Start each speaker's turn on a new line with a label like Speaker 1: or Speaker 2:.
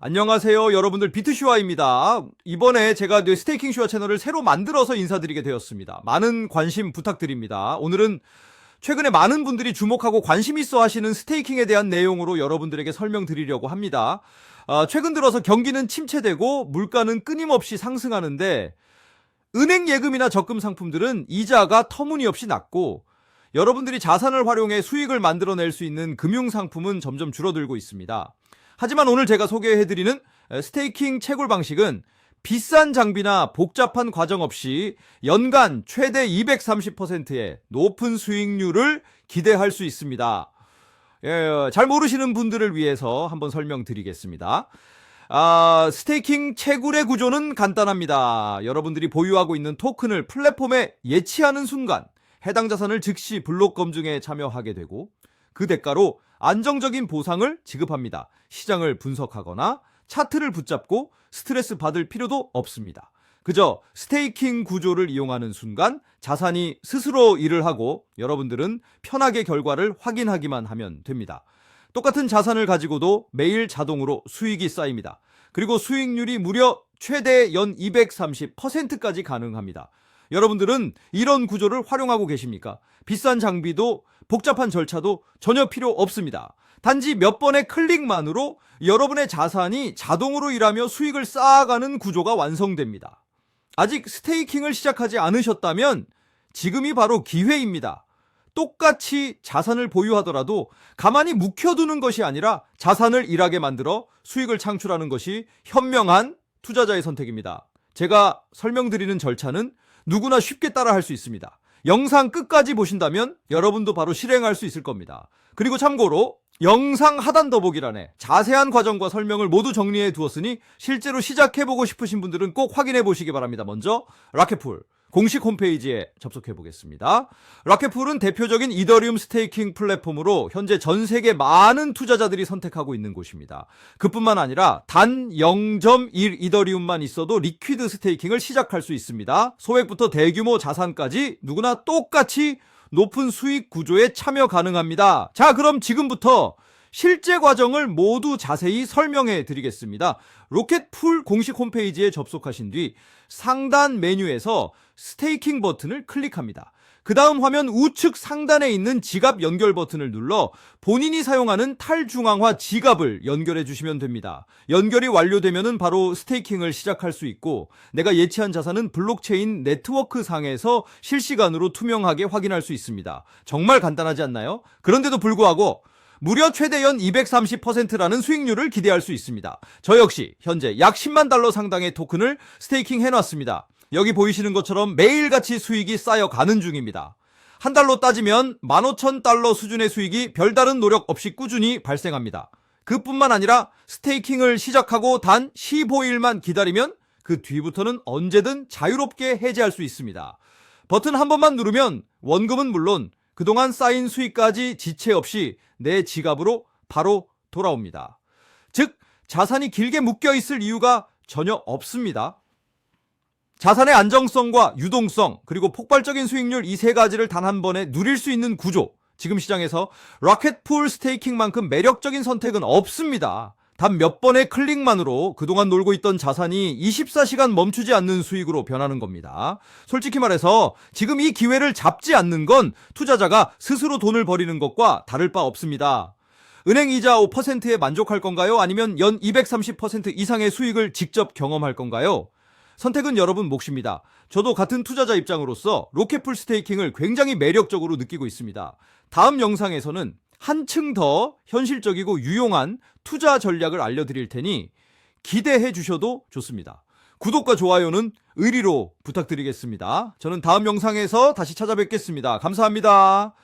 Speaker 1: 안녕하세요, 여러분들 비트슈아입니다. 이번에 제가 뇌 스테이킹 슈아 채널을 새로 만들어서 인사드리게 되었습니다. 많은 관심 부탁드립니다. 오늘은 최근에 많은 분들이 주목하고 관심 있어 하시는 스테이킹에 대한 내용으로 여러분들에게 설명드리려고 합니다. 아, 최근 들어서 경기는 침체되고 물가는 끊임없이 상승하는데 은행 예금이나 적금 상품들은 이자가 터무니없이 낮고 여러분들이 자산을 활용해 수익을 만들어낼 수 있는 금융 상품은 점점 줄어들고 있습니다. 하지만 오늘 제가 소개해드리는 스테이킹 채굴 방식은 비싼 장비나 복잡한 과정 없이 연간 최대 230%의 높은 수익률을 기대할 수 있습니다. 예, 잘 모르시는 분들을 위해서 한번 설명드리겠습니다. 아, 스테이킹 채굴의 구조는 간단합니다. 여러분들이 보유하고 있는 토큰을 플랫폼에 예치하는 순간 해당 자산을 즉시 블록 검증에 참여하게 되고 그 대가로 안정적인 보상을 지급합니다. 시장을 분석하거나 차트를 붙잡고 스트레스 받을 필요도 없습니다. 그저 스테이킹 구조를 이용하는 순간 자산이 스스로 일을 하고 여러분들은 편하게 결과를 확인하기만 하면 됩니다. 똑같은 자산을 가지고도 매일 자동으로 수익이 쌓입니다. 그리고 수익률이 무려 최대 연 230%까지 가능합니다. 여러분들은 이런 구조를 활용하고 계십니까? 비싼 장비도 복잡한 절차도 전혀 필요 없습니다. 단지 몇 번의 클릭만으로 여러분의 자산이 자동으로 일하며 수익을 쌓아가는 구조가 완성됩니다. 아직 스테이킹을 시작하지 않으셨다면 지금이 바로 기회입니다. 똑같이 자산을 보유하더라도 가만히 묵혀두는 것이 아니라 자산을 일하게 만들어 수익을 창출하는 것이 현명한 투자자의 선택입니다. 제가 설명드리는 절차는 누구나 쉽게 따라 할 수 있습니다. 영상 끝까지 보신다면 여러분도 바로 실행할 수 있을 겁니다. 그리고 참고로 영상 하단 더보기란에 자세한 과정과 설명을 모두 정리해 두었으니 실제로 시작해보고 싶으신 분들은 꼭 확인해 보시기 바랍니다. 먼저 라켓풀 공식 홈페이지에 접속해 보겠습니다. 라켓풀은 대표적인 이더리움 스테이킹 플랫폼으로 현재 전 세계 많은 투자자들이 선택하고 있는 곳입니다. 그뿐만 아니라 단 0.1 이더리움만 있어도 리퀴드 스테이킹을 시작할 수 있습니다. 소액부터 대규모 자산까지 누구나 똑같이 높은 수익 구조에 참여 가능합니다. 자, 그럼 지금부터 실제 과정을 모두 자세히 설명해 드리겠습니다. 로켓풀 공식 홈페이지에 접속하신 뒤 상단 메뉴에서 스테이킹 버튼을 클릭합니다. 그 다음 화면 우측 상단에 있는 지갑 연결 버튼을 눌러 본인이 사용하는 탈중앙화 지갑을 연결해 주시면 됩니다. 연결이 완료되면 바로 스테이킹을 시작할 수 있고 내가 예치한 자산은 블록체인 네트워크 상에서 실시간으로 투명하게 확인할 수 있습니다. 정말 간단하지 않나요? 그런데도 불구하고 무려 최대 연 230%라는 수익률을 기대할 수 있습니다. 저 역시 현재 약 10만 달러 상당의 토큰을 스테이킹 해놨습니다. 여기 보이시는 것처럼 매일같이 수익이 쌓여가는 중입니다. 한 달로 따지면 15,000달러 수준의 수익이 별다른 노력 없이 꾸준히 발생합니다. 그뿐만 아니라 스테이킹을 시작하고 단 15일만 기다리면 그 뒤부터는 언제든 자유롭게 해지할 수 있습니다. 버튼 한 번만 누르면 원금은 물론 그동안 쌓인 수익까지 지체 없이 내 지갑으로 바로 돌아옵니다. 즉, 자산이 길게 묶여 있을 이유가 전혀 없습니다. 자산의 안정성과 유동성, 그리고 폭발적인 수익률 이 세 가지를 단 한 번에 누릴 수 있는 구조. 지금 시장에서 로켓풀 스테이킹만큼 매력적인 선택은 없습니다. 단 몇 번의 클릭만으로 그동안 놀고 있던 자산이 24시간 멈추지 않는 수익으로 변하는 겁니다. 솔직히 말해서 지금 이 기회를 잡지 않는 건 투자자가 스스로 돈을 버리는 것과 다를 바 없습니다. 은행 이자 5%에 만족할 건가요? 아니면 연 230% 이상의 수익을 직접 경험할 건가요? 선택은 여러분 몫입니다. 저도 같은 투자자 입장으로서 로켓풀 스테이킹을 굉장히 매력적으로 느끼고 있습니다. 다음 영상에서는 한층 더 현실적이고 유용한 투자 전략을 알려드릴 테니 기대해 주셔도 좋습니다. 구독과 좋아요는 의리로 부탁드리겠습니다. 저는 다음 영상에서 다시 찾아뵙겠습니다. 감사합니다.